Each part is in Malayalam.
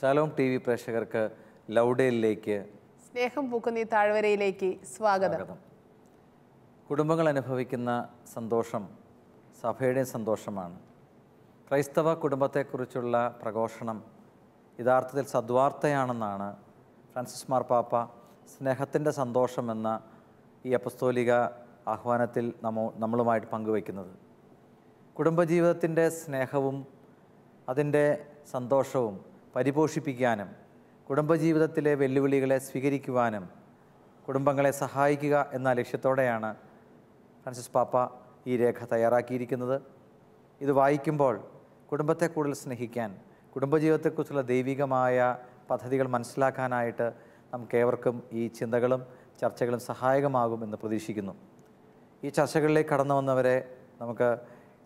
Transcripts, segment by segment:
ശാലോം ടി വി പ്രേക്ഷകർക്ക് ലൗഡേലിലേക്ക് സ്നേഹം പൂക്കുന്ന ഈ താഴ്വരയിലേക്ക് സ്വാഗതം. സ്വാഗതം. കുടുംബങ്ങൾ അനുഭവിക്കുന്ന സന്തോഷം സഭയുടെ സന്തോഷമാണ്. ക്രൈസ്തവ കുടുംബത്തെക്കുറിച്ചുള്ള പ്രഘോഷണം യഥാർത്ഥത്തിൽ സദ്വാർത്തയാണെന്നാണ് ഫ്രാൻസിസ് മാർപ്പാപ്പ സ്നേഹത്തിന്റെ സന്തോഷമെന്ന ഈ അപസ്തോലിക ആഹ്വാനത്തിൽ നമ്മോ നമ്മളുമായിട്ട് പങ്കുവയ്ക്കുന്നത്. കുടുംബജീവിതത്തിന്റെ സ്നേഹവും അതിന്റെ സന്തോഷവും പരിപോഷിപ്പിക്കാനും കുടുംബജീവിതത്തിലെ വെല്ലുവിളികളെ സ്വീകരിക്കുവാനും കുടുംബങ്ങളെ സഹായിക്കുക എന്ന ലക്ഷ്യത്തോടെയാണ് ഫ്രാൻസിസ് പാപ്പ ഈ രേഖ തയ്യാറാക്കിയിരിക്കുന്നത്. ഇത് വായിക്കുമ്പോൾ കുടുംബത്തെ കൂടുതൽ സ്നേഹിക്കാൻ കുടുംബജീവിതത്തെക്കുറിച്ചുള്ള ദൈവികമായ പദ്ധതികൾ മനസ്സിലാക്കാനായിട്ട് നമുക്കേവർക്കും ഈ ചിന്തകളും ചർച്ചകളും സഹായകമാകും എന്ന് പ്രതീക്ഷിക്കുന്നു. ഈ ചർച്ചകളിലേക്ക് കടന്നു വന്നവരെ നമുക്ക്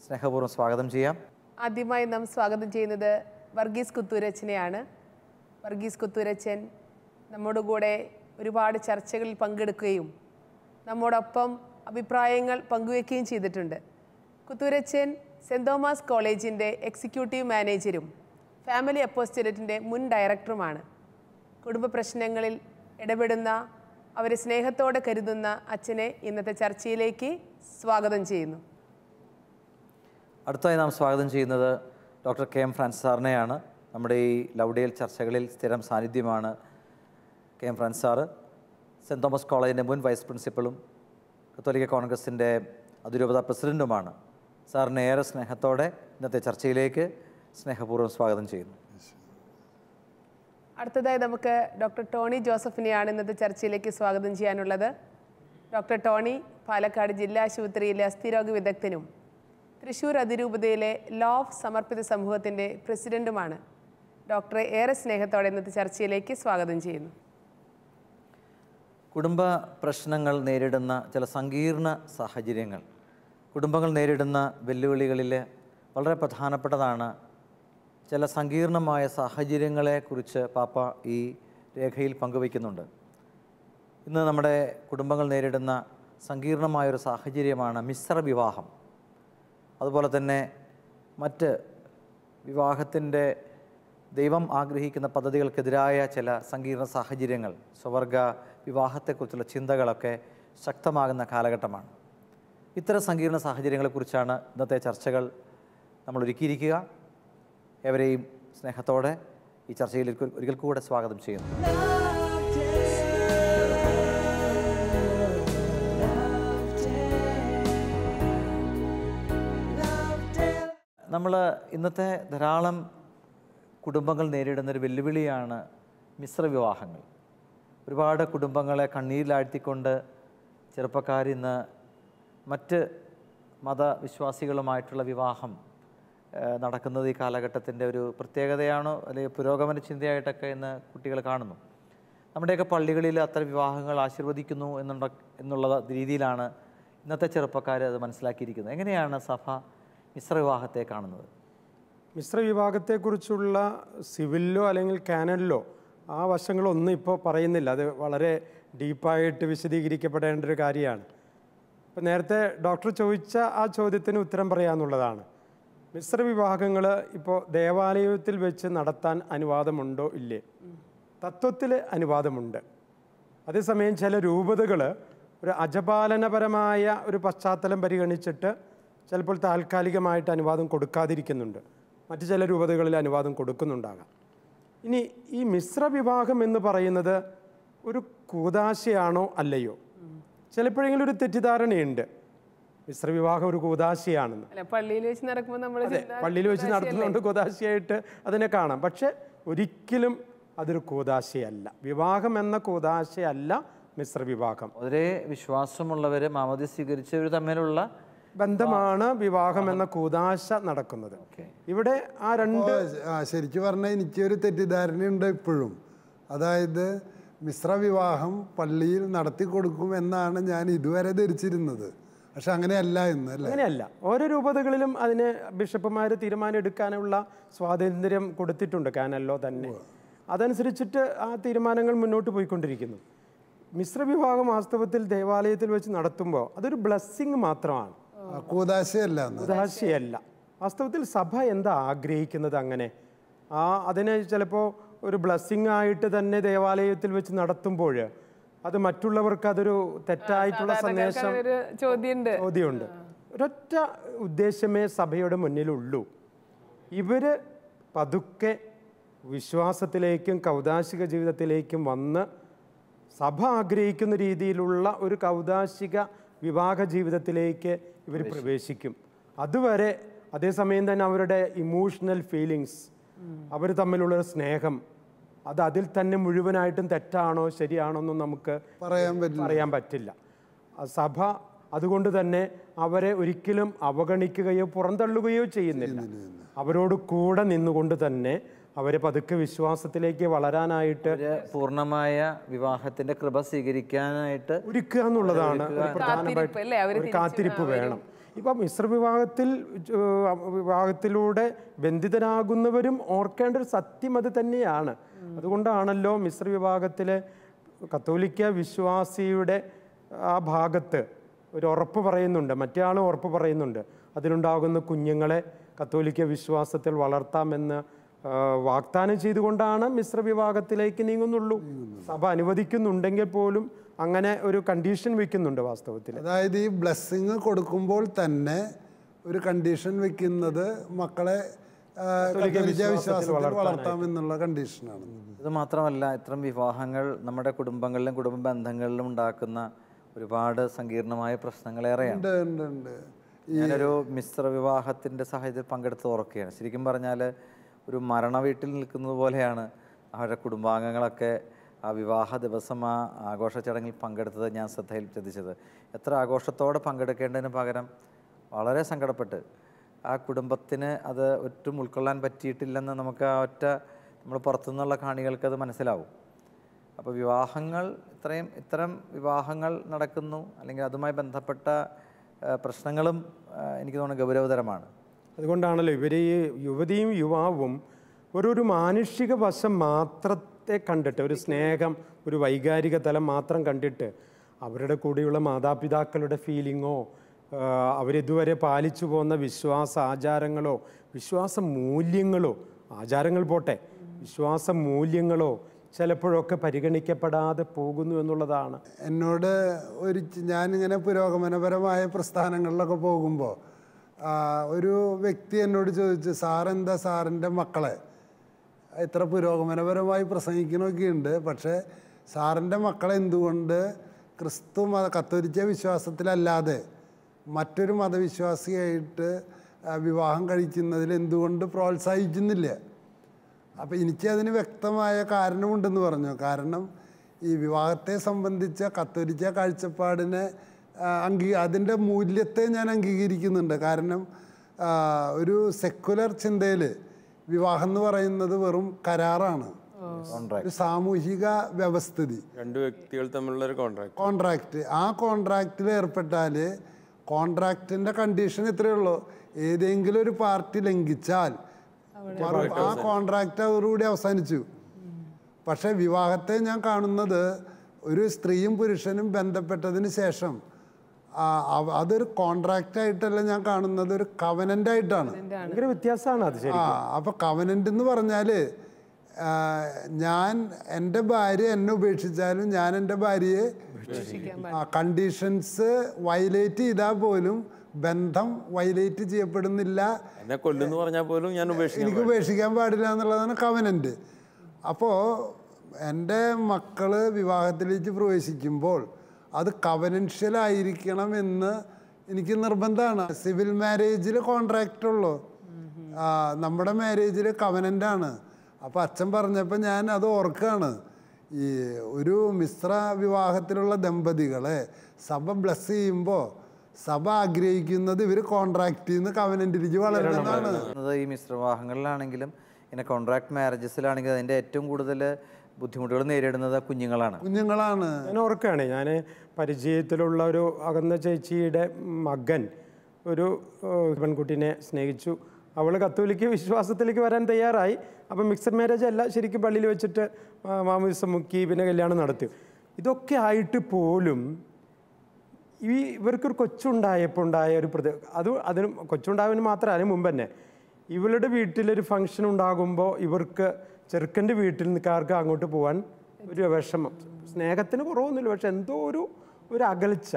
സ്നേഹപൂർവം സ്വാഗതം ചെയ്യാം. ആദ്യമായി നാം സ്വാഗതം ചെയ്യുന്നത് വർഗീസ് കുത്തൂരച്ചനെയാണ്. വർഗീസ് കുത്തൂരച്ചൻ നമ്മുടെ കൂടെ ഒരുപാട് ചർച്ചകളിൽ പങ്കെടുക്കുകയും നമ്മോടൊപ്പം അഭിപ്രായങ്ങൾ പങ്കുവയ്ക്കുകയും ചെയ്തിട്ടുണ്ട്. കുത്തൂരച്ചൻ സെന്റ് തോമസ് കോളേജിന്റെ എക്സിക്യൂട്ടീവ് മാനേജരും ഫാമിലി അപ്പോസ്റ്റേറ്റിന്റെ മുൻ ഡയറക്ടറുമാണ്. കുടുംബ പ്രശ്നങ്ങളിൽ ഇടപെടുന്ന അവരെ സ്നേഹത്തോടെ കരുതുന്ന അച്ഛനെ ഇന്നത്തെ ചർച്ചയിലേക്ക് സ്വാഗതം ചെയ്യുന്നു. അടുത്തായി നാം സ്വാഗതം ചെയ്യുന്നത് ഡോക്ടർ കെ എം ഫ്രാൻസ് സാറിനെയാണ് നമ്മുടെ ഈ ലൗഡേൽ ചർച്ചകളിൽ സ്ഥിരം സാന്നിധ്യമാണ് K M Frans sir. Saint Thomas കോളേജിന്റെ മുൻ വൈസ് പ്രിൻസിപ്പളും കത്തോലിക്ക കോൺഗ്രസിന്റെ അതിരൂപത പ്രസിഡന്റുമാണ് സാറിനെ ഏറെ സ്നേഹത്തോടെ ഇന്നത്തെ ചർച്ചയിലേക്ക് സ്നേഹപൂർവം സ്വാഗതം ചെയ്യുന്നു. അടുത്തതായി നമുക്ക് ഡോക്ടർ ടോണി ജോസഫിനെയാണ് ഇന്നത്തെ ചർച്ചയിലേക്ക് സ്വാഗതം ചെയ്യാനുള്ളത്. ഡോക്ടർ ടോണി പാലക്കാട് ജില്ലാ ആശുപത്രിയിലെ അസ്ഥിരോഗ വിദഗ്ധനും തൃശൂർ അതിരൂപതയിലെ ലോ ഓഫ് സമർപ്പിത സമൂഹത്തിന്റെ പ്രസിഡന്റുമാണ്. ഡോക്ടറെ ഏറെ സ്നേഹത്തോടെ ഇന്നത്തെ ചർച്ചയിലേക്ക് സ്വാഗതം ചെയ്യുന്നു. കുടുംബ പ്രശ്നങ്ങൾ നേരിടുന്ന ചില സങ്കീർണ സാഹചര്യങ്ങൾ. കുടുംബങ്ങൾ നേരിടുന്ന വെല്ലുവിളികളിൽ വളരെ പ്രധാനപ്പെട്ടതാണ് ചില സങ്കീർണമായ സാഹചര്യങ്ങളെക്കുറിച്ച് പാപ്പ ഈ രേഖയിൽ പങ്കുവയ്ക്കുന്നുണ്ട്. ഇന്ന് നമ്മുടെ കുടുംബങ്ങൾ നേരിടുന്ന സങ്കീർണമായൊരു സാഹചര്യമാണ് മിശ്ര വിവാഹം അതുപോലെ തന്നെ മറ്റ് വിവാഹത്തിന്റെ ദൈവം ആഗ്രഹിക്കുന്ന പദ്ധതികൾക്കെതിരായ ചില സങ്കീർണ സാഹചര്യങ്ങൾ സ്വവർഗ വിവാഹത്തെക്കുറിച്ചുള്ള ചിന്തകളൊക്കെ ശക്തമാകുന്ന കാലഘട്ടമാണ്. ഇത്തരം സങ്കീർണ സാഹചര്യങ്ങളെക്കുറിച്ചാണ് ഇന്നത്തെ ചർച്ചകൾ. നമ്മൾ ഒരുക്കിയിരിക്കുക എവരെയും സ്നേഹത്തോടെ ഈ ചർച്ചയിൽ ഒരിക്കൽ- കൂടെ സ്വാഗതം ചെയ്യുന്നു. നമ്മൾ ഇന്നത്തെ ധാരാളം കുടുംബങ്ങൾ നേരിടുന്ന ഒരു വെല്ലുവിളിയാണ് മിശ്ര വിവാഹങ്ങൾ. ഒരുപാട് കുടുംബങ്ങളെ കണ്ണീരിലാഴ്ത്തിക്കൊണ്ട് ചെറുപ്പക്കാർ ഇന്ന് മറ്റ് മതവിശ്വാസികളുമായിട്ടുള്ള വിവാഹം നടക്കുന്നത് ഈ കാലഘട്ടത്തിന്റെ ഒരു പ്രത്യേകതയാണോ അല്ലെങ്കിൽ പുരോഗമന ചിന്തയായിട്ടൊക്കെ ഇന്ന് കുട്ടികൾ കാണുന്നു. നമ്മുടെയൊക്കെ പള്ളികളിൽ അത്തരം വിവാഹങ്ങൾ ആശീർവദിക്കുന്നു എന്നുള്ള എന്നുള്ള രീതിയിലാണ് ഇന്നത്തെ ചെറുപ്പക്കാർ അത് മനസ്സിലാക്കിയിരിക്കുന്നത്. എങ്ങനെയാണ് സഭ മിശ്ര വിവാഹത്തെ കാണുന്നത്. മിശ്ര വിഭാഗത്തെക്കുറിച്ചുള്ള സിവിലിലോ അല്ലെങ്കിൽ കാനലിലോ ആ വശങ്ങളൊന്നും ഇപ്പോൾ പറയുന്നില്ല. അത് വളരെ ഡീപ്പായിട്ട് വിശദീകരിക്കപ്പെടേണ്ട ഒരു കാര്യമാണ്. ഇപ്പം നേരത്തെ ഡോക്ടർ ചോദിച്ച ആ ചോദ്യത്തിന് ഉത്തരം പറയാമെന്നുള്ളതാണ് മിശ്ര വിവാഹങ്ങൾ ഇപ്പോൾ ദേവാലയത്തിൽ വെച്ച് നടത്താൻ അനുവാദമുണ്ടോ ഇല്ലേ? തത്വത്തിൽ അനുവാദമുണ്ട്. അതേസമയം ചില രൂപതകൾ ഒരു അജപാലനപരമായ ഒരു പശ്ചാത്തലം പരിഗണിച്ചിട്ട് ചിലപ്പോൾ താൽക്കാലികമായിട്ട് അനുവാദം കൊടുക്കാതിരിക്കുന്നുണ്ട്. മറ്റു ചില രൂപതകളിൽ അനുവാദം കൊടുക്കുന്നുണ്ടാകാം. ഇനി ഈ മിശ്ര വിവാഹം എന്ന് പറയുന്നത് ഒരു കൂതാശയാണോ അല്ലയോ? ചിലപ്പോഴെങ്കിലും ഒരു തെറ്റിദ്ധാരണയുണ്ട്. മിശ്ര വിവാഹം ഒരു കൂതാശയാണെന്ന്. അല്ല പള്ളിയിൽ വെച്ച് നടക്കുമ്പോൾ നമ്മൾ പള്ളിയിൽ വെച്ച് നടത്തുന്നതുകൊണ്ട് കൂതാശയായിട്ട് അതിനെ കാണാം. പക്ഷെ ഒരിക്കലും അതൊരു കൂതാശയല്ല. വിവാഹം എന്ന കൂതാശയല്ല മിശ്ര വിവാഹം. ഒരേ വിശ്വാസമുള്ളവർ മാമതി സ്വീകരിച്ചവർ തമ്മിലുള്ള ബന്ധമാണ് വിവാഹം എന്ന കൂതാശ നടക്കുന്നത്. ഇവിടെ ആ രണ്ട് ശരിക്കും പറഞ്ഞാൽ എനിക്കൊരു തെറ്റിദ്ധാരണയുണ്ട് ഇപ്പോഴും. അതായത് മിശ്ര വിവാഹം പള്ളിയിൽ നടത്തി കൊടുക്കും എന്നാണ് ഞാൻ ഇതുവരെ ധരിച്ചിരുന്നത്. പക്ഷെ അങ്ങനെയല്ല എന്ന് അല്ലേ? അങ്ങനെയല്ല. ഓരോ രൂപതകളിലും അതിന് ബിഷപ്പുമാർ തീരുമാനം എടുക്കാനുള്ള സ്വാതന്ത്ര്യം കൊടുത്തിട്ടുണ്ട് കാനല്ലോ തന്നെ. അതനുസരിച്ചിട്ട് ആ തീരുമാനങ്ങൾ മുന്നോട്ട് പോയിക്കൊണ്ടിരിക്കുന്നു. മിശ്ര വിഭാഗം വാസ്തവത്തിൽ ദേവാലയത്തിൽ വെച്ച് നടത്തുമ്പോൾ അതൊരു ബ്ലെസ്സിങ് മാത്രമാണ്. കൂതാശയല്ല വാസ്തവത്തിൽ സഭ എന്താ ആഗ്രഹിക്കുന്നത് അങ്ങനെ? ആ അതിനെ ചിലപ്പോൾ ഒരു ബ്ലസ്സിംഗ് ആയിട്ട് തന്നെ ദേവാലയത്തിൽ വെച്ച് നടത്തുമ്പോൾ അത് മറ്റുള്ളവർക്ക് അതൊരു തെറ്റായിട്ടുള്ള സന്ദേശം ചോദ്യമുണ്ട്. ഒരൊറ്റ ഉദ്ദേശമേ സഭയുടെ മുന്നിലുള്ളൂ. ഇവർ പതുക്കെ വിശ്വാസത്തിലേക്കും കൗതാശിക ജീവിതത്തിലേക്കും വന്ന് സഭ ആഗ്രഹിക്കുന്ന രീതിയിലുള്ള ഒരു കൗതാശിക വിവാഹ ജീവിതത്തിലേക്ക് ഇവർ പ്രവേശിക്കും. അതുവരെ അതേസമയം തന്നെ അവരുടെ ഇമോഷണൽ ഫീലിങ്സ് അവർ തമ്മിലുള്ള സ്നേഹം അത് അതിൽ തന്നെ മുഴുവനായിട്ടും തെറ്റാണോ ശരിയാണോ എന്നും നമുക്ക് പറയാൻ പറ്റില്ല. പറയാൻ പറ്റില്ല. സഭ അതുകൊണ്ട് തന്നെ അവരെ ഒരിക്കലും അവഗണിക്കുകയോ പുറന്തള്ളുകയോ ചെയ്യുന്നില്ല. അവരോട് കൂടെ നിന്നുകൊണ്ട് തന്നെ അവരെ പതുക്കെ വിശ്വാസത്തിലേക്ക് വളരാനായിട്ട് പൂർണമായ വിവാഹത്തിന്റെ കൃപ സ്വീകരിക്കാനായിട്ട് ഒരുക്കുക എന്നുള്ളതാണ് കാത്തിരിപ്പ് അല്ലേ? അവർ പ്രധാനമായിട്ട് കാത്തിരിപ്പ് വേണം. ഇപ്പം മിശ്ര വിവാഹത്തിൽ വിവാഹത്തിലൂടെ ബന്ധിതരാകുന്നവരും ഓർക്കേണ്ട ഒരു സത്യം അത് തന്നെയാണ്. അതുകൊണ്ടാണല്ലോ മിശ്ര വിഭാഗത്തിലെ കത്തോലിക്ക വിശ്വാസിയുടെ ആ ഭാഗത്ത് ഒരു ഉറപ്പ് പറയുന്നുണ്ട്. മറ്റേ ആളും ഉറപ്പ് പറയുന്നുണ്ട്. അതിലുണ്ടാകുന്ന കുഞ്ഞുങ്ങളെ കത്തോലിക്ക വിശ്വാസത്തിൽ വളർത്താമെന്ന് വാഗ്ദാനം ചെയ്തുകൊണ്ടാണ് മിശ്ര വിഭാഗത്തിലേക്ക് നീങ്ങുന്നുള്ളൂ. സഭ അനുവദിക്കുന്നുണ്ടെങ്കിൽ പോലും അങ്ങനെ ഒരു കണ്ടീഷൻ വെക്കുന്നുണ്ട് വാസ്തവത്തിൽ. അതായത് ഈ ബ്ലെസ്സിങ് കൊടുക്കുമ്പോൾ തന്നെ ഒരു കണ്ടീഷൻ വെക്കുന്നത് മക്കളെ വിശ്വാസത്തിൽ വളർത്താമെന്നുള്ള കണ്ടീഷനാണ് ഇത് മാത്രമല്ല ഇത്തരം വിവാഹങ്ങൾ നമ്മുടെ കുടുംബങ്ങളിലും കുടുംബ ബന്ധങ്ങളിലും ഉണ്ടാക്കുന്ന ഒരുപാട് സങ്കീർണമായ പ്രശ്നങ്ങളേറെയാണ്. ഞാനൊരു മിശ്ര വിവാഹത്തിന്റെ സാഹചര്യത്തിൽ പങ്കെടുത്ത് ഓർക്കുകയാണ്. ശരിക്കും പറഞ്ഞാൽ ഒരു മരണ വീട്ടിൽ നിൽക്കുന്നത് പോലെയാണ് അവരുടെ കുടുംബാംഗങ്ങളൊക്കെ ആ വിവാഹ ദിവസം ആ ആഘോഷ ചടങ്ങിൽ പങ്കെടുത്തത് ഞാൻ ശ്രദ്ധയിൽ ശ്രദ്ധിച്ചത് എത്ര ആഘോഷത്തോടെ പങ്കെടുക്കേണ്ടതിന് പകരം വളരെ സങ്കടപ്പെട്ട്. ആ കുടുംബത്തിന് അത് ഒട്ടും ഉൾക്കൊള്ളാൻ പറ്റിയിട്ടില്ലെന്ന് നമുക്ക് ആ ഒറ്റ നമ്മൾ പുറത്തുനിന്നുള്ള കാണികൾക്ക് അത് മനസ്സിലാവും. അപ്പോൾ വിവാഹങ്ങൾ ഇത്രയും ഇത്തരം വിവാഹങ്ങൾ നടക്കുന്നു. അല്ലെങ്കിൽ അതുമായി ബന്ധപ്പെട്ട പ്രശ്നങ്ങളും എനിക്ക് തോന്നുന്നു ഗൗരവതരമാണ്. അതുകൊണ്ടാണല്ലോ ഇവർ ഈ യുവതിയും യുവാവും ഒരു മാനുഷിക വശം മാത്രത്തെ കണ്ടിട്ട് ഒരു സ്നേഹം ഒരു വൈകാരിക തലം മാത്രം കണ്ടിട്ട് അവരുടെ കൂടെയുള്ള മാതാപിതാക്കളുടെ ഫീലിങ്ങോ അവരിതുവരെ പാലിച്ചു പോകുന്ന വിശ്വാസ ആചാരങ്ങളോ വിശ്വാസ മൂല്യങ്ങളോ ആചാരങ്ങൾ പോട്ടെ വിശ്വാസ മൂല്യങ്ങളോ ചിലപ്പോഴൊക്കെ പരിഗണിക്കപ്പെടാതെ പോകുന്നു എന്നുള്ളതാണ്. എന്നോട് ഒരു ഞാനിങ്ങനെ പുരോഗമനപരമായ പ്രസ്ഥാനങ്ങളിലൊക്കെ പോകുമ്പോൾ ഒരു വ്യക്തി എന്നോട് ചോദിച്ചു സാറെന്താ സാറിന്റെ മക്കളെ? ഇത്ര പുരോഗമനപരമായി പ്രസംഗിക്കണമൊക്കെ ഉണ്ട് പക്ഷേ സാറിന്റെ മക്കളെ എന്തുകൊണ്ട് ക്രിസ്തു മത കത്തോലിക്ക വിശ്വാസത്തിലല്ലാതെ മറ്റൊരു മതവിശ്വാസിയായിട്ട് വിവാഹം കഴിക്കുന്നതിൽ എന്തുകൊണ്ട് പ്രോത്സാഹിക്കുന്നില്ല? അപ്പോൾ എനിക്കതിന് വ്യക്തമായ കാരണമുണ്ടെന്ന് പറഞ്ഞു. കാരണം ഈ വിവാഹത്തെ സംബന്ധിച്ച കത്തോലിക്ക കാഴ്ചപ്പാടിനെ അംഗീ അതിന്റെ മൂല്യത്തെ ഞാൻ അംഗീകരിക്കുന്നുണ്ട്. കാരണം ഒരു സെക്കുലർ ചിന്തയിൽ വിവാഹം എന്ന് പറയുന്നത് വെറും കരാറാണ്. ഒരു സാമൂഹിക വ്യവസ്ഥിതി. രണ്ട് വ്യക്തികൾ തമ്മിലുള്ള ഒരു കോൺട്രാക്ട് കോൺട്രാക്റ്റ് ആ കോൺട്രാക്റ്റിൽ ഏർപ്പെട്ടാൽ കോൺട്രാക്റ്റിന്റെ കണ്ടീഷൻ ഇത്രയേ ഉള്ളൂ. ഏതെങ്കിലും ഒരു പാർട്ടി ലംഘിച്ചാൽ ആ കോൺട്രാക്റ്റ് അതോടുകൂടി അവസാനിച്ചു. പക്ഷേ വിവാഹത്തെ ഞാൻ കാണുന്നത് ഒരു സ്ത്രീയും പുരുഷനും ബന്ധപ്പെട്ടതിന് ശേഷം. അതൊരു കോൺട്രാക്റ്റ് ആയിട്ടല്ല ഞാൻ കാണുന്നത് ഒരു കവനന്റ് ആയിട്ടാണ്. ഭയങ്കര വ്യത്യാസമാണ് അത് ആ അപ്പൊ കവനന്റ് എന്ന് പറഞ്ഞാൽ ഞാൻ എന്റെ ഭാര്യ എന്നെ ഉപേക്ഷിച്ചാലും ഞാൻ എന്റെ ഭാര്യയെ കണ്ടീഷൻസ് വയലേറ്റ് ചെയ്താൽ പോലും ബന്ധം വയലേറ്റ് ചെയ്യപ്പെടുന്നില്ല. എന്നെ കൊല്ലുന്നു പറഞ്ഞാൽ പോലും ഞാൻ എനിക്ക് ഉപേക്ഷിക്കാൻ പാടില്ല എന്നുള്ളതാണ് കവനന്റ് അപ്പോൾ എന്റെ മക്കൾ വിവാഹത്തിലേക്ക് പ്രവേശിക്കുമ്പോൾ അത് കവനൻഷ്യലായിരിക്കണം എന്ന് എനിക്ക് നിർബന്ധമാണ്. സിവിൽ മാരേജിൽ കോൺട്രാക്റ്റ് ഉള്ളൂ. നമ്മുടെ മാരേജിൽ കവനന്റാണ് അപ്പോൾ അച്ഛൻ പറഞ്ഞപ്പോൾ ഞാൻ അത് ഓർക്കുകയാണ് ഈ ഒരു മിശ്ര വിവാഹത്തിലുള്ള ദമ്പതികളെ സഭ ബ്ലസ് ചെയ്യുമ്പോൾ സഭ ആഗ്രഹിക്കുന്നത് ഇവർ കോൺട്രാക്റ്റിൽ നിന്ന് കവനന്റിലേക്ക് വളരണമെന്നാണ്. പറയുന്നത് ഈ മിശ്രവിവാഹങ്ങളിലാണെങ്കിലും പിന്നെ കോൺട്രാക്ട് മാരേജസിലാണെങ്കിലും അതിന്റെ ഏറ്റവും കൂടുതൽ ബുദ്ധിമുട്ടുകൾ നേരിടുന്നത് കുഞ്ഞുങ്ങളാണ്. കുഞ്ഞുങ്ങളാണ്. ഞാൻ ഓർക്കുകയാണ്. ഞാൻ പരിചയത്തിലുള്ള ഒരു അകന്ന ചേച്ചിയുടെ മകൻ ഒരു പെൺകുട്ടിനെ സ്നേഹിച്ചു. അവൾ കത്തോലിക്ക് വിശ്വാസത്തിലേക്ക് വരാൻ തയ്യാറായി. അപ്പം മിക്സഡ് മാരേജ് അല്ല ശരിക്കും പള്ളിയിൽ വെച്ചിട്ട് മാമൂസം മുക്കി പിന്നെ കല്യാണം നടത്തി. ഇതൊക്കെ ആയിട്ട് പോലും ഈ ഇവർക്കൊരു കൊച്ചുണ്ടായപ്പോൾ ഉണ്ടായ ഒരു പ്രതി അത് അതിന് കൊച്ചുണ്ടായതിന് മാത്രം അതിന് മുമ്പ് തന്നെ. ഇവളുടെ വീട്ടിലൊരു ഫംഗ്ഷൻ ഉണ്ടാകുമ്പോൾ ഇവർക്ക് ചെറുക്കന്റെ വീട്ടിൽ നിൽക്കാർക്ക് അങ്ങോട്ട് പോകാൻ ഒരു വിഷമം. സ്നേഹത്തിന് കുറവൊന്നുമില്ല പക്ഷെ എന്തോ ഒരു ഒരു അകൽച്ച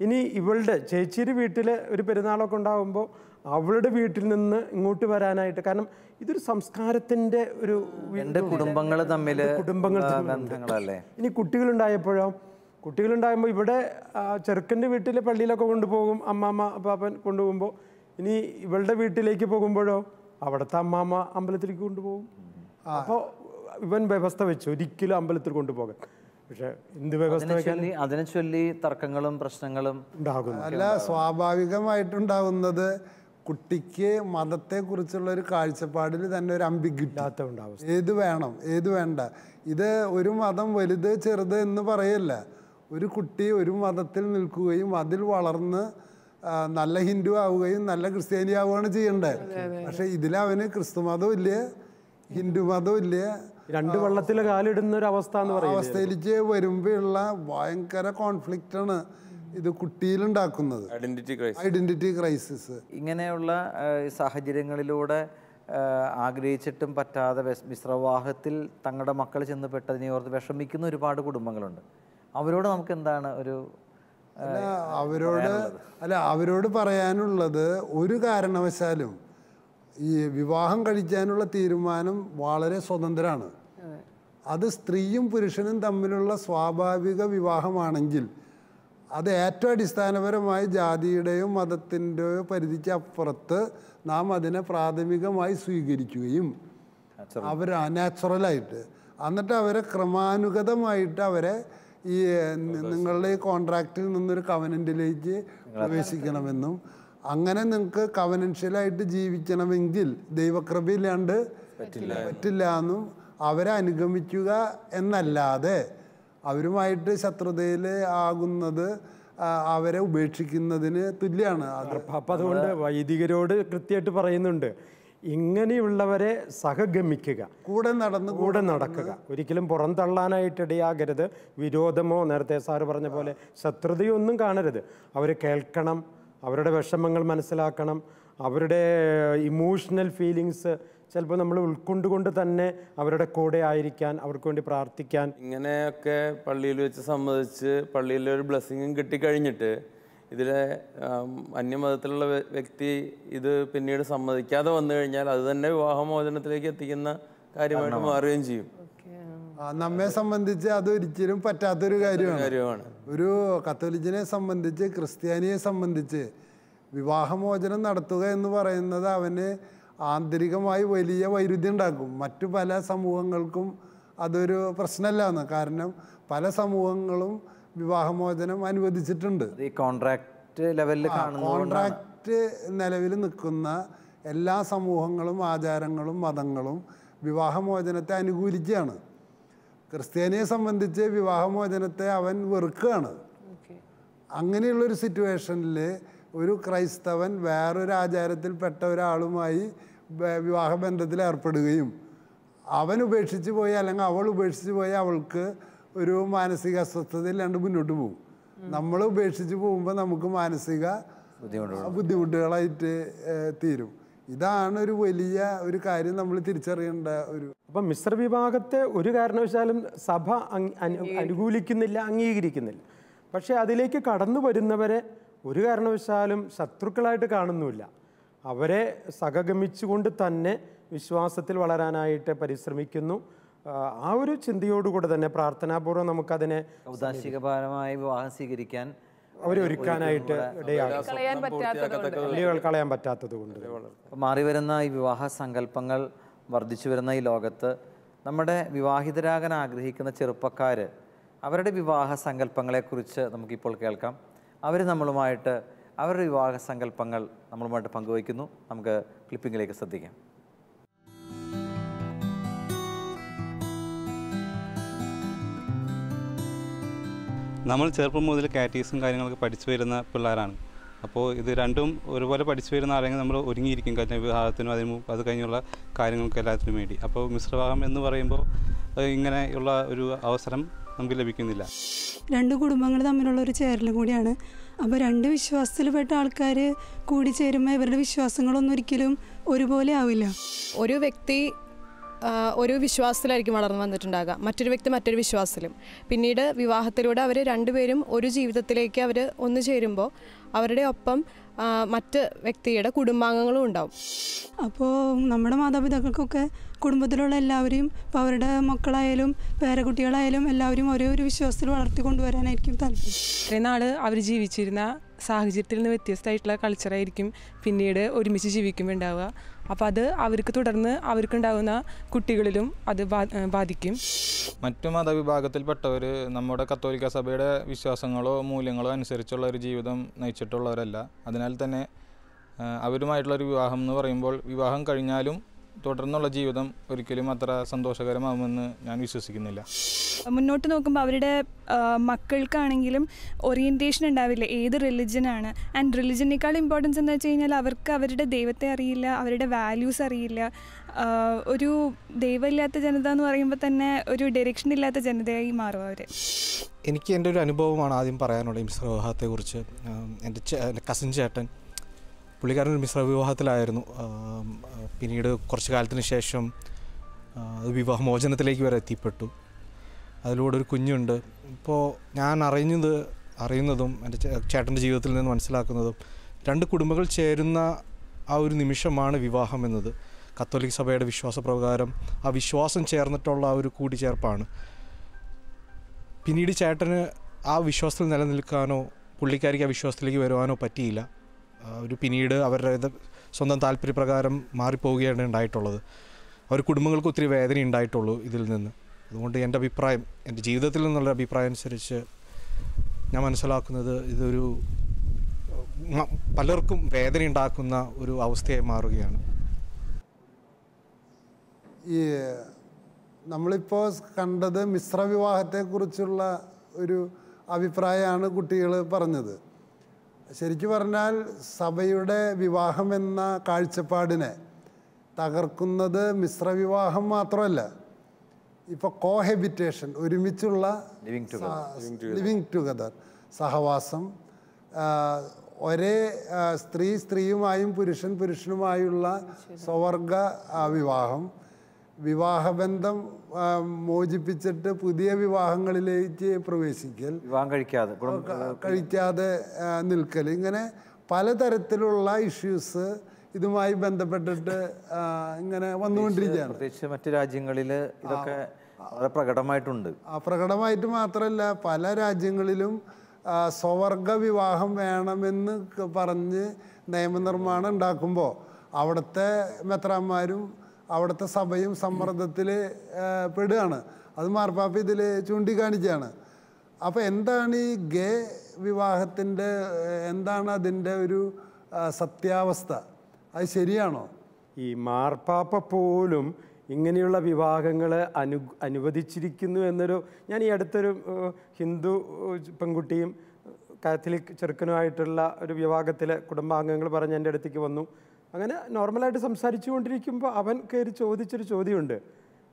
ഇനി ഇവളുടെ ചേച്ചിയുടെ വീട്ടിൽ ഒരു പെരുന്നാളൊക്കെ ഉണ്ടാകുമ്പോൾ അവളുടെ വീട്ടിൽ നിന്ന് ഇങ്ങോട്ട് വരാനായിട്ട് കാരണം ഇതൊരു സംസ്കാരത്തിന്റെ ഒരു രണ്ട് കുടുംബങ്ങൾ തമ്മിൽ കുടുംബങ്ങൾ ബന്ധങ്ങളല്ലേ? ഇനി കുട്ടികളുണ്ടായപ്പോഴോ? കുട്ടികളുണ്ടാകുമ്പോൾ ഇവിടെ ചെറുക്കന്റെ വീട്ടിൽ പള്ളിയിലൊക്കെ കൊണ്ടുപോകും അമ്മാമ്മ പാപ്പൻ കൊണ്ടുപോകുമ്പോൾ ഇനി ഇവളുടെ വീട്ടിലേക്ക് പോകുമ്പോഴോ? അവിടുത്തെ അമ്മാമ്മ അമ്പലത്തിലേക്ക് കൊണ്ടുപോകും. അപ്പോൾ ഇവൻ വ്യവസ്ഥ വെച്ചു ഒരിക്കലും അമ്പലത്തിൽ കൊണ്ടുപോകാൻ പക്ഷെ എന്ത് വ്യവസ്ഥ അതിനെ ചൊല്ലി തർക്കങ്ങളും പ്രശ്നങ്ങളും ഉണ്ടാകുന്നു. അല്ല സ്വാഭാവികമായിട്ടുണ്ടാകുന്നത് കുട്ടിക്ക് മതത്തെക്കുറിച്ചുള്ള ഒരു കാഴ്ചപ്പാടിൽ തന്നെ ഒരു ഇല്ലാത്ത ഉണ്ടാവും ഏത് വേണം? ഏത് വേണ്ട? ഇത് ഒരു മതം വലുത് ചെറുത് എന്ന് പറയല്ല. ഒരു കുട്ടി ഒരു മതത്തിൽ നിൽക്കുകയും അതിൽ വളർന്ന് നല്ല ഹിന്ദു ആവുകയും നല്ല ക്രിസ്ത്യാനി ആവുകയാണ് ചെയ്യേണ്ടത്. പക്ഷെ ഇതിലവന് ക്രിസ്തു മതം ഇല്ല? ഹിന്ദു മതവും ഇല്ല രണ്ട് വെള്ളത്തിൽ കാലിടുന്ന ഒരു അവസ്ഥ എന്ന് പറയുന്നത്. അവസ്ഥയിലേക്ക് വരുമ്പോഴുള്ള ഭയങ്കര കോൺഫ്ലിക്റ്റ് ആണ് ഇത് കുട്ടിയിലുണ്ടാക്കുന്നത്. ഐഡന്റിറ്റി ക്രൈസിസ് ഐഡന്റിറ്റി ക്രൈസിസ് ഇങ്ങനെയുള്ള സാഹചര്യങ്ങളിലൂടെ ആഗ്രഹിച്ചിട്ടും പറ്റാതെ മിശ്രവാഹത്തിൽ തങ്ങളുടെ മക്കൾ ചെന്ന് പെട്ടതിനെ ഓർത്ത് വിഷമിക്കുന്ന ഒരുപാട് കുടുംബങ്ങളുണ്ട്. അവരോട് നമുക്ക് എന്താണ് ഒരു അവരോട് അല്ല അവരോട് പറയാനുള്ളത് ഒരു കാരണവശാലും ഈ വിവാഹം കഴിക്കാനുള്ള തീരുമാനം വളരെ സ്വതന്ത്രമാണ്. അത് സ്ത്രീയും പുരുഷനും തമ്മിലുള്ള സ്വാഭാവിക വിവാഹമാണെങ്കിൽ അത് ഏറ്റവും അടിസ്ഥാനപരമായി ജാതിയുടെയോ മതത്തിന്റെയോ പരിധിക്ക് അപ്പുറത്ത് നാം അതിനെ പ്രാഥമികമായി സ്വീകരിക്കുകയും അവർ നാച്ചുറലായിട്ട് എന്നിട്ട് അവരെ ക്രമാനുഗതമായിട്ട് അവരെ ഈ നിങ്ങളുടെ ഈ കോൺട്രാക്റ്റിൽ നിന്നൊരു കവനന്റിലേക്ക് പ്രവേശിക്കണമെന്നും അങ്ങനെ നിങ്ങൾക്ക് കവനൻഷ്യലായിട്ട് ജീവിക്കണമെങ്കിൽ ദൈവകൃപയില്ലാണ്ട് പറ്റില്ല. എന്നും അവരെ അനുഗമിക്കുക എന്നല്ലാതെ അവരുമായിട്ട് ശത്രുതയിൽ ആകുന്നത് അവരെ ഉപേക്ഷിക്കുന്നതിന് തുല്യമാണ് അപ്പം അതുകൊണ്ട് വൈദികരോട് കൃത്യമായിട്ട് പറയുന്നുണ്ട്. ഇങ്ങനെയുള്ളവരെ സഹഗമിക്കുക. കൂടെ നടന്ന് കൂടെ നടക്കുക. ഒരിക്കലും പുറന്തള്ളാനായിട്ട് ഇടയാകരുത് വിരോധമോ നേരത്തെ സാറ് പറഞ്ഞ പോലെ ശത്രുതയോ ഒന്നും കാണരുത്. അവർ കേൾക്കണം അവരുടെ വിഷമങ്ങൾ മനസ്സിലാക്കണം. അവരുടെ ഇമോഷണൽ ഫീലിങ്സ് ചിലപ്പോൾ നമ്മൾ ഉൾക്കൊണ്ടുകൊണ്ട് തന്നെ അവരുടെ കൂടെ ആയിരിക്കാൻ അവർക്ക് വേണ്ടി പ്രാർത്ഥിക്കാൻ. ഇങ്ങനെയൊക്കെ പള്ളിയിൽ വെച്ച് സമ്മതിച്ച് പള്ളിയിലെ ഒരു ബ്ലെസ്സിങ്ങും കിട്ടിക്കഴിഞ്ഞിട്ട് ഇതിലെ അന്യമതത്തിലുള്ള വ്യക്തി ഇത് പിന്നീട് സമ്മതിക്കാതെ വന്നു കഴിഞ്ഞാൽ അത് തന്നെ വിവാഹമോചനത്തിലേക്ക് എത്തിക്കുന്ന കാര്യമായിട്ട് മാറുകയും ചെയ്യും. നമ്മെ സംബന്ധിച്ച് അത് ഒരിക്കലും പറ്റാത്തൊരു കാര്യമാണ്. കാര്യമാണ്. ഒരു കത്തോലിക്കനെ സംബന്ധിച്ച് ക്രിസ്ത്യാനിയെ സംബന്ധിച്ച് വിവാഹമോചനം നടത്തുക എന്ന് പറയുന്നത് അവന് ആന്തരികമായി വലിയ വൈരുദ്ധ്യം ഉണ്ടാക്കും. മറ്റു പല സമൂഹങ്ങൾക്കും അതൊരു പ്രശ്നമല്ലാന്ന്. കാരണം പല സമൂഹങ്ങളും വിവാഹമോചനം അനുവദിച്ചിട്ടുണ്ട്. ഈ കോൺട്രാക്ട് ലെവലിൽ കോൺട്രാക്ട് കോൺട്രാക്റ്റ് നിലവിൽ നിൽക്കുന്ന എല്ലാ സമൂഹങ്ങളും ആചാരങ്ങളും മതങ്ങളും വിവാഹമോചനത്തെ അനുകൂലിക്കുകയാണ്. ക്രിസ്ത്യാനിയെ സംബന്ധിച്ച് വിവാഹമോചനത്തെ അവൻ വെറുക്കുകയാണ്. അങ്ങനെയുള്ളൊരു സിറ്റുവേഷനിൽ ഒരു ക്രൈസ്തവൻ വേറൊരു ആചാരത്തിൽപ്പെട്ട ഒരാളുമായി വിവാഹ വിവാഹബന്ധത്തിൽ ഏർപ്പെടുകയും അവൻ ഉപേക്ഷിച്ച് പോയി അല്ലെങ്കിൽ അവൾ ഉപേക്ഷിച്ച് പോയി അവൾക്ക് ഒരു മാനസിക അസ്വസ്ഥതയില്ലാണ്ട് മുന്നോട്ട് പോകും നമ്മൾ ഉപേക്ഷിച്ച് പോകുമ്പോൾ നമുക്ക് മാനസിക ബുദ്ധിമുട്ടുകളായിട്ട് തീരും. ഇതാണ് ഒരു വലിയ ഒരു കാര്യം നമ്മൾ തിരിച്ചറിയേണ്ട ഒരു അപ്പം മിശ്ര വിഭാഗത്തെ ഒരു കാരണവശാലും സഭ അനുകൂലിക്കുന്നില്ല അംഗീകരിക്കുന്നില്ല. പക്ഷേ അതിലേക്ക് കടന്നു വരുന്നവരെ ഒരു കാരണവശാലും ശത്രുക്കളായിട്ട് കാണുന്നുമില്ല. അവരെ സഹഗമിച്ചുകൊണ്ട് തന്നെ വിശ്വാസത്തിൽ വളരാനായിട്ട് പരിശ്രമിക്കുന്നു. ആ, ആ ഒരു ചിന്തയോടുകൂടെ തന്നെ പ്രാർത്ഥനാപൂർവം നമുക്കതിനെ ഔദാശികപരമായ വിവാഹം സ്വീകരിക്കാൻ അവരെ ഇടയാക്കും. ഇടയാകും കളയാൻ പറ്റാത്തതുകൊണ്ട് പറ്റാത്തത് കൊണ്ട്. മാറി വരുന്ന ഈ വിവാഹ സങ്കല്പങ്ങൾ വർദ്ധിച്ചു വരുന്ന ഈ ലോകത്ത് നമ്മുടെ വിവാഹിതരാകാൻ ആഗ്രഹിക്കുന്ന ചെറുപ്പക്കാർ അവരുടെ വിവാഹ സങ്കല്പങ്ങളെക്കുറിച്ച് നമുക്കിപ്പോൾ കേൾക്കാം. അവർ നമ്മളുമായിട്ട് അവരുടെ വിവാഹ സങ്കല്പങ്ങൾ നമ്മളുമായിട്ട് പങ്കുവയ്ക്കുന്നു. നമുക്ക് ക്ലിപ്പിങ്ങിലേക്ക് ശ്രദ്ധിക്കാം. നമ്മൾ ചെറുപ്പം മുതൽ കാറ്റീസും കാര്യങ്ങളൊക്കെ പഠിച്ചു വരുന്ന പിള്ളേരാണ്. അപ്പോൾ ഇത് രണ്ടും ഒരുപോലെ പഠിച്ചു വരുന്ന ആരെങ്കിലും നമ്മൾ ഒരുങ്ങിയിരിക്കും കല്യാണ വിവാഹത്തിനും അതിന് മുമ്പ് അത് കഴിഞ്ഞുള്ള കാര്യങ്ങൾക്കും എല്ലാത്തിനും വേണ്ടി. അപ്പോൾ മിശ്രവാഹം എന്ന് പറയുമ്പോൾ ഇങ്ങനെയുള്ള ഒരു അവസരം നമുക്ക് ലഭിക്കുന്നില്ല. രണ്ട് കുടുംബങ്ങൾ തമ്മിലുള്ള ഒരു ചേരലും കൂടിയാണ്. അപ്പോൾ രണ്ട് വിശ്വാസത്തിൽപ്പെട്ട ആൾക്കാർ കൂടി ചേരുമ്പോൾ ഇവരുടെ വിശ്വാസങ്ങളൊന്നും ഒരിക്കലും ഒരുപോലെ ആവില്ല. ഒരു വ്യക്തി ഒരു വിശ്വാസത്തിലായിരിക്കും വളർന്നു വന്നിട്ടുണ്ടാകുക. മറ്റൊരു വ്യക്തി മറ്റൊരു വിശ്വാസത്തിലും. പിന്നീട് വിവാഹത്തിലൂടെ അവർ രണ്ടുപേരും ഒരു ജീവിതത്തിലേക്ക് അവർ ഒന്നു ചേരുമ്പോൾ അവരുടെ ഒപ്പം മറ്റ് വ്യക്തിയുടെ കുടുംബാംഗങ്ങളും ഉണ്ടാവും. അപ്പോൾ നമ്മുടെ മാതാപിതാക്കൾക്കൊക്കെ കുടുംബത്തിലുള്ള എല്ലാവരെയും ഇപ്പോൾ അവരുടെ മക്കളായാലും പേരക്കുട്ടികളായാലും എല്ലാവരും ഒരേ ഒരു വിശ്വാസത്തിൽ വളർത്തി കൊണ്ടുവരാനായിരിക്കും താല്പര്യം. ഇത്രയും നാൾ അവർ ജീവിച്ചിരുന്ന സാഹചര്യത്തിൽ നിന്ന് വ്യത്യസ്തമായിട്ടുള്ള കൾച്ചറായിരിക്കും പിന്നീട് ഒരുമിച്ച് ജീവിക്കുമ്പോൾ ഉണ്ടാവുക അപ്പോൾ അത് അവർക്ക് തുടർന്ന് അവർക്കുണ്ടാകുന്ന കുട്ടികളിലും അത് ബാധിക്കും. മറ്റു മതവിഭാഗത്തിൽപ്പെട്ടവർ നമ്മുടെ കത്തോലിക്ക സഭയുടെ വിശ്വാസങ്ങളോ മൂല്യങ്ങളോ അനുസരിച്ചുള്ള ഒരു ജീവിതം നയിച്ചിട്ടുള്ളവരല്ല. അതിനാൽ തന്നെ അവരുമായിട്ടുള്ള അവരുമായിട്ടുള്ളൊരു വിവാഹം എന്ന് പറയുമ്പോൾ വിവാഹം കഴിഞ്ഞാലും തുടർന്നുള്ള ജീവിതം ഒരിക്കലും അത്ര സന്തോഷകരമാകുമെന്ന് ഞാൻ വിശ്വസിക്കുന്നില്ല. മുന്നോട്ട് നോക്കുമ്പോൾ അവരുടെ മക്കൾക്കാണെങ്കിലും ഓറിയന്റേഷൻ ഉണ്ടാവില്ല. ഏത് റിലിജനാണ് ആൻഡ് റിലിജനേക്കാൾ ഇമ്പോർട്ടൻസ് എന്ന് വെച്ച് കഴിഞ്ഞാൽ അവർക്ക് അവരുടെ ദൈവത്തെ അറിയില്ല അവരുടെ വാല്യൂസ് അറിയില്ല. ഒരു ദൈവമില്ലാത്ത ജനത എന്ന് പറയുമ്പോൾ തന്നെ ഒരു ഡയറക്ഷൻ ഇല്ലാത്ത ജനതയായി മാറും അവർ എനിക്ക് എന്റെ ഒരു അനുഭവമാണ് ആദ്യം പറയാനുള്ളത് ആം, എന്റെ എന്റെ കസിൻ ചേട്ടൻ പുള്ളിക്കാരൻ ഒരു മിശ്ര വിവാഹത്തിലായിരുന്നു പിന്നീട് കുറച്ച് കാലത്തിന് ശേഷം അത് വിവാഹമോചനത്തിലേക്ക് വരെ എത്തിപ്പെട്ടു. അതിലൂടെ ഒരു കുഞ്ഞുണ്ട്. ഇപ്പോൾ ഞാൻ അറിഞ്ഞത് അറിയുന്നതും എന്റെ ചേട്ടന്റെ ജീവിതത്തിൽ നിന്ന് മനസ്സിലാക്കുന്നതും രണ്ട് കുടുംബങ്ങൾ ചേരുന്ന ആ ഒരു നിമിഷമാണ് വിവാഹം എന്നത്. കത്തോലിക് സഭയുടെ വിശ്വാസപ്രകാരം ആ വിശ്വാസം ചേർന്നിട്ടുള്ള ആ ഒരു കൂടിച്ചേർപ്പാണ്. പിന്നീട് ചേട്ടന് ആ വിശ്വാസത്തിൽ നിലനിൽക്കാനോ പുള്ളിക്കാരിക്ക് ആ വിശ്വാസത്തിലേക്ക് വരുവാനോ പറ്റിയില്ല. ഒരു പിന്നീട് അവരുടെ സ്വന്തം താല്പര്യപ്രകാരം മാറിപ്പോവുകയാണ് ഉണ്ടായിട്ടുള്ളത്. അവർ കുടുംബങ്ങൾക്ക് ഒത്തിരി വേദന ഉണ്ടായിട്ടുള്ളൂ ഇതിൽ നിന്ന്. അതുകൊണ്ട് എന്റെ അഭിപ്രായം എന്റെ ജീവിതത്തിൽ നിന്നുള്ള അഭിപ്രായം അനുസരിച്ച് ഞാൻ മനസ്സിലാക്കുന്നത് ഇതൊരു പലർക്കും വേദന ഉണ്ടാക്കുന്ന ഒരു അവസ്ഥയായി മാറുകയാണ്. ഈ നമ്മളിപ്പോൾ കണ്ടത് മിശ്ര വിവാഹത്തെക്കുറിച്ചുള്ള ഒരു അഭിപ്രായമാണ് കുട്ടികൾ പറഞ്ഞത്. ശരിക്കു പറഞ്ഞാൽ സഭയുടെ വിവാഹം എന്ന കാഴ്ചപ്പാടിനെ തകർക്കുന്നത് മിശ്രവിവാഹം മാത്രമല്ല ഇപ്പോൾ കോഹെബിറ്റേഷൻ ഒരുമിച്ചുള്ള ലിവിങ് ടുഗദർ സഹവാസം ഒരേ സ്ത്രീ സ്ത്രീയുമായും പുരുഷൻ പുരുഷനുമായുള്ള സ്വവർഗ വിവാഹം. വിവാഹബന്ധം മോചിപ്പിച്ചിട്ട് പുതിയ വിവാഹങ്ങളിലേക്ക് പ്രവേശിക്കൽ വിവാഹം കഴിക്കാതെ കഴിക്കാതെ നിൽക്കൽ. ഇങ്ങനെ പലതരത്തിലുള്ള ഇഷ്യൂസ് ഇതുമായി ബന്ധപ്പെട്ടിട്ട് ഇങ്ങനെ വന്നുകൊണ്ടിരിക്കുകയാണ്. പ്രത്യേകിച്ച് മറ്റു രാജ്യങ്ങളിൽ ഇതൊക്കെ വളരെ പ്രകടമായിട്ടുണ്ട്. ആ പ്രകടമായിട്ട് മാത്രമല്ല പല രാജ്യങ്ങളിലും സ്വവർഗ വിവാഹം വേണമെന്ന് പറഞ്ഞ് നിയമനിർമ്മാണം ഉണ്ടാക്കുമ്പോൾ അവിടുത്തെ മെത്രാന്മാരും അവിടുത്തെ സഭയും സമ്മർദ്ദത്തിൽ പെടുകയാണ്. അത് മാർപ്പാപ്പ ഇതിൽ ചൂണ്ടിക്കാണിക്കുകയാണ് അപ്പോൾ എന്താണ് ഈ ഗേ വിവാഹത്തിന്റെ എന്താണ് അതിന്റെ ഒരു സത്യാവസ്ഥ? അത് ശരിയാണോ? ഈ മാർപ്പാപ്പ പോലും ഇങ്ങനെയുള്ള വിവാഹങ്ങൾ അനു അനുവദിച്ചിരിക്കുന്നു എന്നൊരു ഞാൻ ഈ അടുത്തൊരു ഹിന്ദു പെൺകുട്ടിയും കാത്തലിക് ചെറുക്കനുമായിട്ടുള്ള ഒരു വിവാഹത്തിലെ കുടുംബാംഗങ്ങൾ പറഞ്ഞ് എന്റെ അടുത്തേക്ക് വന്നു. അങ്ങനെ നോർമലായിട്ട് സംസാരിച്ചു കൊണ്ടിരിക്കുമ്പോൾ അവൻ കയറി ചോദിച്ചൊരു ചോദ്യമുണ്ട്.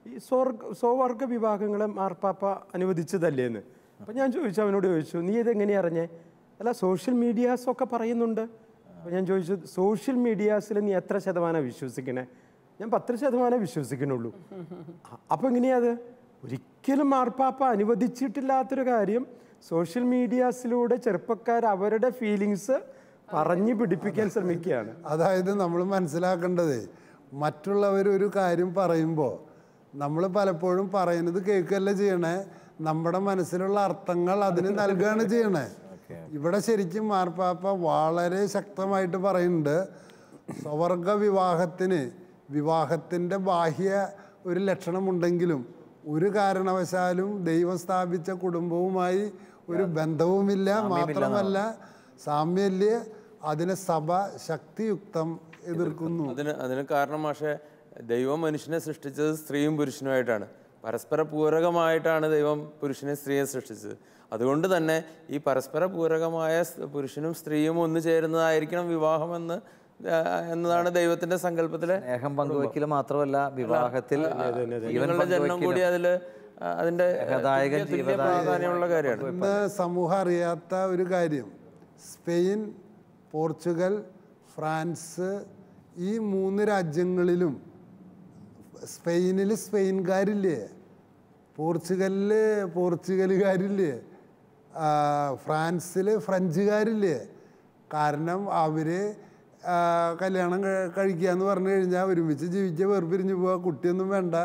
ഈ സ്വർഗ സ്വവർഗ വിഭാഗങ്ങളെ മാർപ്പാപ്പ അനുവദിച്ചതല്ലേന്ന്. അപ്പം ഞാൻ ചോദിച്ചു അവനോട് ചോദിച്ചു നീ ഇതെങ്ങനെയാ അറിഞ്ഞേ? അല്ല സോഷ്യൽ മീഡിയാസൊക്കെ പറയുന്നുണ്ട്. അപ്പോൾ ഞാൻ ചോദിച്ചു സോഷ്യൽ മീഡിയാസിൽ നീ എത്ര ശതമാനം വിശ്വസിക്കണേ? ഞാൻ പത്ത് ശതമാനം വിശ്വസിക്കുന്നുള്ളൂ അപ്പോൾ എങ്ങനെയാത് ഒരിക്കലും മാർപ്പാപ്പ അനുവദിച്ചിട്ടില്ലാത്തൊരു കാര്യം സോഷ്യൽ മീഡിയാസിലൂടെ ചെറുപ്പക്കാർ അവരുടെ ഫീലിങ്സ് പറഞ്ഞു പിടിപ്പിക്കാൻ ശ്രമിക്കുകയാണ്. അതായത് നമ്മൾ മനസ്സിലാക്കേണ്ടത് മറ്റുള്ളവർ ഒരു കാര്യം പറയുമ്പോൾ നമ്മൾ പലപ്പോഴും പറയുന്നത് കേൾക്കുകയല്ല ചെയ്യണേ. നമ്മുടെ മനസ്സിലുള്ള അർത്ഥങ്ങൾ അതിന് നൽകുകയാണ് ചെയ്യണേ. ഇവിടെ ശരിക്കും മാർപ്പാപ്പ വളരെ ശക്തമായിട്ട് പറയുന്നുണ്ട്. സ്വവർഗ വിവാഹത്തിന് വിവാഹത്തിന്റെ ബാഹ്യ ഒരു ലക്ഷണമുണ്ടെങ്കിലും ഒരു കാരണവശാലും ദൈവം സ്ഥാപിച്ച കുടുംബവുമായി ഒരു ബന്ധവുമില്ല. മാത്രമല്ല സാമ്യല്യ അതിനെ സഭ ശക്തിയുക്തം എതിർക്കുന്നു. അതിന് അതിന് കാരണം പക്ഷേ ദൈവം മനുഷ്യനെ സൃഷ്ടിച്ചത് സ്ത്രീയും പുരുഷനുമായിട്ടാണ്. പരസ്പര പൂരകമായിട്ടാണ് ദൈവം പുരുഷനെ സ്ത്രീയെ സൃഷ്ടിച്ചത്. അതുകൊണ്ട് തന്നെ ഈ പരസ്പര പൂരകമായ പുരുഷനും സ്ത്രീയും ഒന്നു ചേരുന്നതായിരിക്കണം വിവാഹമെന്ന് എന്നതാണ് ദൈവത്തിന്റെ സങ്കല്പത്തിലെ സ്നേഹം പങ്കുവെക്കൽ മാത്രമല്ല വിവാഹത്തിൽ ജീവൻ ജന്മം കൂടി അതിൽ അതിന്റെ പ്രാധാന്യമുള്ള കാര്യമാണ്. സമൂഹം അറിയാത്ത ഒരു കാര്യം. സ്പെയിൻ പോർച്ചുഗൽ ഫ്രാൻസ് ഈ മൂന്ന് രാജ്യങ്ങളിലും സ്പെയിനിൽ സ്പെയിൻകാരില്ലേ? പോർച്ചുഗലിൽ പോർച്ചുഗലുകാരില്ലേ? ഫ്രാൻസിൽ ഫ്രഞ്ചുകാരില്ലേ? കാരണം അവർ കല്യാണം കഴി- കഴിക്കുക എന്ന് പറഞ്ഞു കഴിഞ്ഞാൽ ഒരുമിച്ച് ജീവിച്ച വേർപിരിഞ്ഞു പോവുക കുട്ടിയൊന്നും വേണ്ട.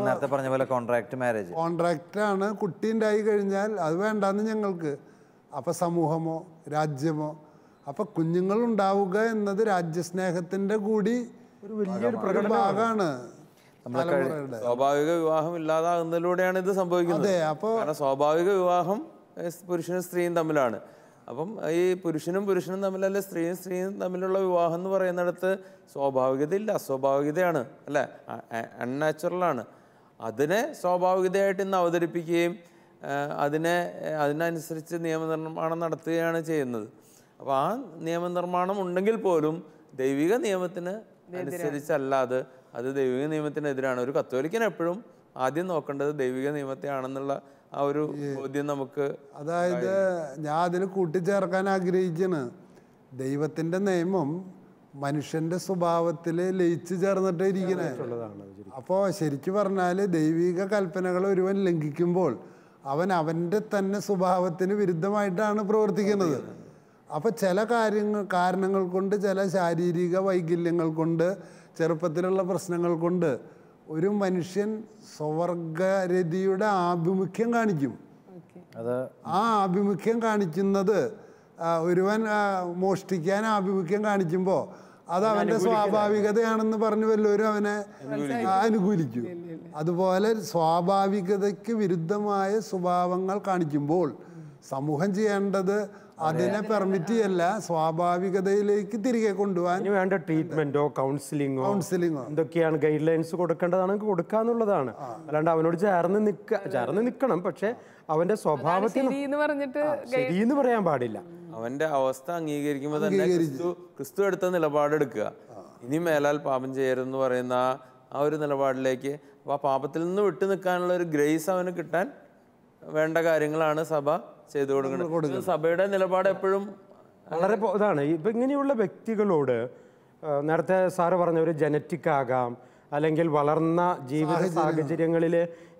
നേരത്തെ പറഞ്ഞ പോലെ കോൺട്രാക്ട് മാരേജ് കോൺട്രാക്റ്റാണ് കുട്ടി ഉണ്ടായി കഴിഞ്ഞാൽ അത് വേണ്ടാന്ന് ഞങ്ങൾക്ക്. അപ്പം സമൂഹമോ രാജ്യമോ. അപ്പം കുഞ്ഞുങ്ങളുണ്ടാവുക എന്നത് രാജ്യസ്നേഹത്തിന്റെ കൂടി ഒരു വലിയൊരു ഭാഗമാണ് സ്വാഭാവിക വിവാഹം ഇല്ലാതാകുന്നതിലൂടെയാണ് ഇത് സംഭവിക്കുന്നത്. അതെ, അപ്പോ- സ്വാഭാവിക വിവാഹം പുരുഷനും സ്ത്രീയും തമ്മിലാണ്. അപ്പം ഈ പുരുഷനും പുരുഷനും തമ്മിലല്ല സ്ത്രീയും സ്ത്രീയും തമ്മിലുള്ള വിവാഹം എന്ന് പറയുന്നിടത്ത് സ്വാഭാവികതയില്ല അസ്വാഭാവികതയാണ് അല്ലേ? അൺനാച്ചുറലാണ്. അതിനെ സ്വാഭാവികതയായിട്ട് ഇന്ന് അവതരിപ്പിക്കുകയും അതിനെ അതിനനുസരിച്ച് നിയമനിർമ്മാണം നടത്തുകയാണ് ചെയ്യുന്നത്. അപ്പോൾ ആ നിയമനിർമ്മാണം ഉണ്ടെങ്കിൽ പോലും ദൈവിക നിയമത്തിന് അനുസരിച്ചല്ലാതെ അത് ദൈവിക നിയമത്തിനെതിരാണ്. ഒരു കത്തോലിക്കൻ എപ്പോഴും ആദ്യം നോക്കേണ്ടത് ദൈവിക നിയമത്തെ ആണെന്നുള്ള ആ ഒരു ബോധ്യം നമുക്ക് അതായത് ഞാൻ അതിൽ കൂട്ടിച്ചേർക്കാൻ ആഗ്രഹിക്കുന്നത് ദൈവത്തിന്റെ നിയമം മനുഷ്യന്റെ സ്വഭാവത്തിൽ ലയിച്ചു ചേർന്നിട്ട് ഇരിക്കുന്നത് അപ്പോൾ ശരിക്കു. പറഞ്ഞാൽ ദൈവിക കൽപ്പനകൾ ഒരുവൻ ലംഘിക്കുമ്പോൾ അവൻ അവന്റെ തന്നെ സ്വഭാവത്തിന് വിരുദ്ധമായിട്ടാണ് പ്രവർത്തിക്കുന്നത്. അപ്പോൾ ചില കാര്യങ്ങൾ കാരണങ്ങൾ കൊണ്ട് ചില ശാരീരിക വൈകല്യങ്ങൾ കൊണ്ട് ചെറുപ്പത്തിലുള്ള പ്രശ്നങ്ങൾ കൊണ്ട് ഒരു മനുഷ്യൻ സ്വവർഗരതിയുടെ ആഭിമുഖ്യം കാണിക്കും. അത് ആ ആഭിമുഖ്യം കാണിക്കുന്നത് ഒരുവൻ മോഷ്ടിക്കാൻ ആഭിമുഖ്യം കാണിക്കുമ്പോൾ അത് അവന്റെ സ്വാഭാവികതയാണെന്ന് പറഞ്ഞു വല്ലവരും അവനെ അനുകൂലിക്കും. അതുപോലെ സ്വാഭാവികതയ്ക്ക് വിരുദ്ധമായ സ്വഭാവങ്ങൾ കാണിക്കുമ്പോൾ സമൂഹം ചെയ്യേണ്ടത് അതിനെ പെർമിറ്റ് ചെയ്യല്ല സ്വാഭാവികതയിലേക്ക് തിരികെ കൊണ്ടുപോകാൻ വേണ്ട ട്രീറ്റ്മെന്റോ കൗൺസിലിങ്ങോ കൗൺസിലിങ്ങോ എന്തൊക്കെയാണ് ഗൈഡ് ലൈൻസ് കൊടുക്കേണ്ടതാണെങ്കിൽ കൊടുക്കാന്നുള്ളതാണ്. അല്ലാണ്ട് അവനോട് ചേർന്ന് നിൽക്ക ചേർന്ന് നിൽക്കണം പക്ഷെ അവന്റെ സ്വഭാവത്തിൽ ശരി എന്ന് പറയാൻ പാടില്ല. അവന്റെ അവസ്ഥ അംഗീകരിക്കുമ്പോൾ തന്നെ ക്രിസ്തു ക്രിസ്തു എടുത്ത നിലപാടെടുക്കുക. ഇനി മേലാൽ പാപം ചെയ്യരുതെന്ന് പറയുന്ന ആ ആ ഒരു നിലപാടിലേക്ക് അപ്പോൾ ആ പാപത്തിൽ നിന്ന് വിട്ടു നിൽക്കാനുള്ള ഒരു ഗ്രേസ് അവന് കിട്ടാൻ വേണ്ട കാര്യങ്ങളാണ് സഭ ചെയ്തു കൊടുക്കുന്നത്. സഭയുടെ നിലപാട് എപ്പോഴും വളരെ ഇതാണ്. ഇപ്പം ഇങ്ങനെയുള്ള വ്യക്തികളോട് നേരത്തെ സാറ് പറഞ്ഞ ഒരു ജനറ്റിക് ആകാം അല്ലെങ്കിൽ വളർന്ന ജീവിത സാഹചര്യങ്ങളിൽ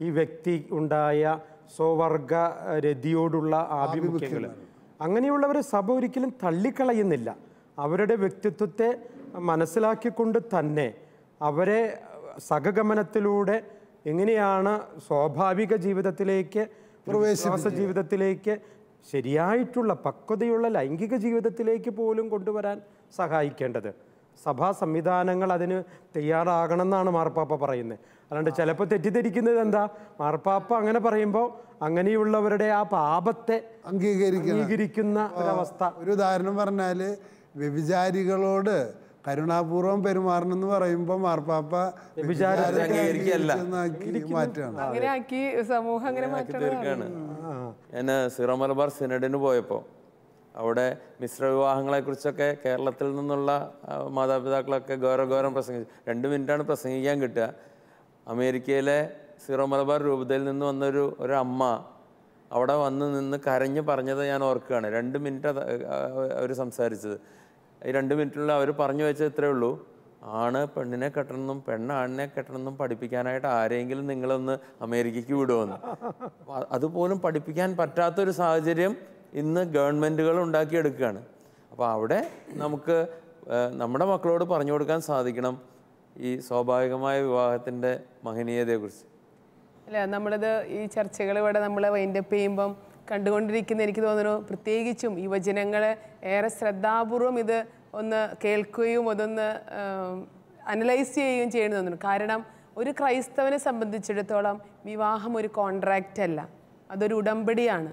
ഈ വ്യക്തി ഉണ്ടായ സ്വവർഗ രതിയോടുള്ള ആഭിമുഖ്യങ്ങൾ. അങ്ങനെയുള്ളവരെ സഭ ഒരിക്കലും തള്ളിക്കളയുന്നില്ല. അവരുടെ വ്യക്തിത്വത്തെ മനസ്സിലാക്കിക്കൊണ്ട് തന്നെ അവരെ സഹഗമനത്തിലൂടെ എങ്ങനെയാണ് സ്വാഭാവിക ജീവിതത്തിലേക്ക് വിശ്വാസ ജീവിതത്തിലേക്ക് ശരിയായിട്ടുള്ള പക്വതയുള്ള ലൈംഗിക ജീവിതത്തിലേക്ക് പോലും കൊണ്ടുവരാൻ സഹായിക്കേണ്ടത്? സഭാ സംവിധാനങ്ങൾ അതിന് തയ്യാറാകണം എന്നാണ് മാർപ്പാപ്പ പറയുന്നത്. അല്ലാണ്ട് ചിലപ്പോൾ തെറ്റിദ്ധരിക്കുന്നത് എന്താ? മാർപ്പാപ്പ അങ്ങനെ പറയുമ്പോൾ അങ്ങനെയുള്ളവരുടെ ആ പാപത്തെ അംഗീകരിക്കുന്ന ഒരവസ്ഥ. ഒരു ഉദാഹരണം പറഞ്ഞാൽ വ്യഭിചാരികളോട് കരുണാപൂർവം പെരുമാറണം എന്ന് പറയുമ്പോൾ മാർപ്പാപ്പ മാറ്റണം ഞാൻ സിറോ മലബാർ സിനഡിന് പോയപ്പോൾ അവിടെ മിശ്ര വിവാഹങ്ങളെ കുറിച്ചൊക്കെ കേരളത്തിൽ നിന്നുള്ള മാതാപിതാക്കളൊക്കെ ഗൗരവഗൗരം പ്രസംഗിച്ചു രണ്ട് മിനിറ്റാണ് പ്രസംഗിക്കാൻ കിട്ടുക. അമേരിക്കയിലെ സിറോ മലബാർ രൂപതയിൽ നിന്ന് വന്നൊരു ഒരു അമ്മ അവിടെ വന്ന് നിന്ന് കരഞ്ഞു പറഞ്ഞത് ഞാൻ ഓർക്കുകയാണ്. രണ്ട് മിനിറ്റ് അവർ സംസാരിച്ചത്. രണ്ട് മിനിറ്റിനുള്ളിൽ അവർ പറഞ്ഞു വെച്ചത് ഇത്രയേ ഉള്ളൂ. ആണ് പെണ്ണിനെ കെട്ടണമെന്നും പെണ്ണ് ആണിനെ കെട്ടണമെന്നും പഠിപ്പിക്കാനായിട്ട് ആരെങ്കിലും നിങ്ങളൊന്ന് അമേരിക്കയ്ക്ക് വിടുമെന്ന് അതുപോലും പഠിപ്പിക്കാൻ പറ്റാത്തൊരു സാഹചര്യം ഇന്ന് ഗവൺമെന്റുകൾ ഉണ്ടാക്കിയെടുക്കുകയാണ്. അപ്പോൾ അവിടെ നമുക്ക് നമ്മുടെ മക്കളോട് പറഞ്ഞു കൊടുക്കാൻ സാധിക്കണം ഈ സ്വാഭാവികമായ വിവാഹത്തിന്റെ മഹനീയതയെക്കുറിച്ച്. അല്ല നമ്മളിത് ഈ ചർച്ചകൾ ഇവിടെ നമ്മൾ വൈൻഡപ്പ് ചെയ്യുമ്പം കണ്ടുകൊണ്ടിരിക്കുന്ന എനിക്ക് തോന്നുന്നു പ്രത്യേകിച്ചും യുവജനങ്ങൾ ഏറെ ശ്രദ്ധാപൂർവം ഇത് ഒന്ന് കേൾക്കുകയും അതൊന്ന് അനലൈസ് ചെയ്യുകയും ചെയ്യണമെന്ന് തോന്നുന്നു. കാരണം ഒരു ക്രൈസ്തവനെ സംബന്ധിച്ചിടത്തോളം വിവാഹം ഒരു കോൺട്രാക്റ്റ് അല്ല. അതൊരു ഉടമ്പടിയാണ്.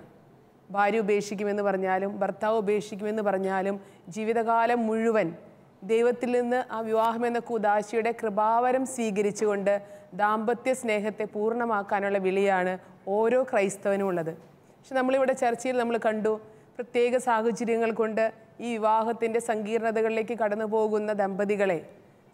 ഭാര്യ ഉപേക്ഷിക്കുമെന്ന് പറഞ്ഞാലും ഭർത്താവ് ഉപേക്ഷിക്കുമെന്ന് പറഞ്ഞാലും ജീവിതകാലം മുഴുവൻ ദൈവത്തിൽ നിന്ന് ആ വിവാഹം എന്ന കുദാശിയുടെ കൃപാവരം സ്വീകരിച്ചുകൊണ്ട് ദാമ്പത്യ സ്നേഹത്തെ പൂർണമാക്കാനുള്ള വിളിയാണ് ഓരോ ക്രൈസ്തവനും ഉള്ളത്. പക്ഷെ നമ്മളിവിടെ ചർച്ചയിൽ നമ്മൾ കണ്ടു പ്രത്യേക സാഹചര്യങ്ങൾ കൊണ്ട് ഈ വിവാഹത്തിന്റെ സങ്കീർണതകളിലേക്ക് കടന്നു പോകുന്ന ദമ്പതികളെ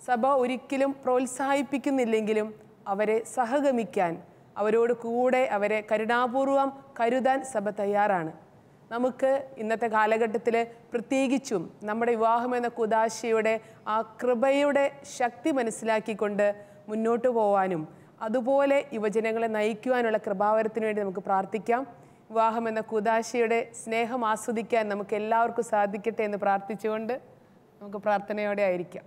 സഭ ഒരിക്കലും പ്രോത്സാഹിപ്പിക്കുന്നില്ലെങ്കിലും അവരെ സഹഗമിക്കാൻ അവരോട് കൂടെ അവരെ കരുണാപൂർവം കരുതാൻ സഭ തയ്യാറാണ്. നമുക്ക് ഇന്നത്തെ കാലഘട്ടത്തിൽ പ്രത്യേകിച്ചും നമ്മുടെ വിവാഹം എന്ന കുദാശയുടെ ആ കൃപയുടെ ശക്തി മനസ്സിലാക്കിക്കൊണ്ട് മുന്നോട്ട് പോവാനും അതുപോലെ യുവജനങ്ങളെ നയിക്കുവാനുള്ള കൃപാവരത്തിന് വേണ്ടി നമുക്ക് പ്രാർത്ഥിക്കാം. വിവാഹം എന്ന കുദാശിയുടെ സ്നേഹം ആസ്വദിക്കാൻ നമുക്ക് എല്ലാവർക്കും സാധിക്കട്ടെ എന്ന് പ്രാർത്ഥിച്ചുകൊണ്ട് നമുക്ക് പ്രാർത്ഥനയോടെ ആയിരിക്കാം.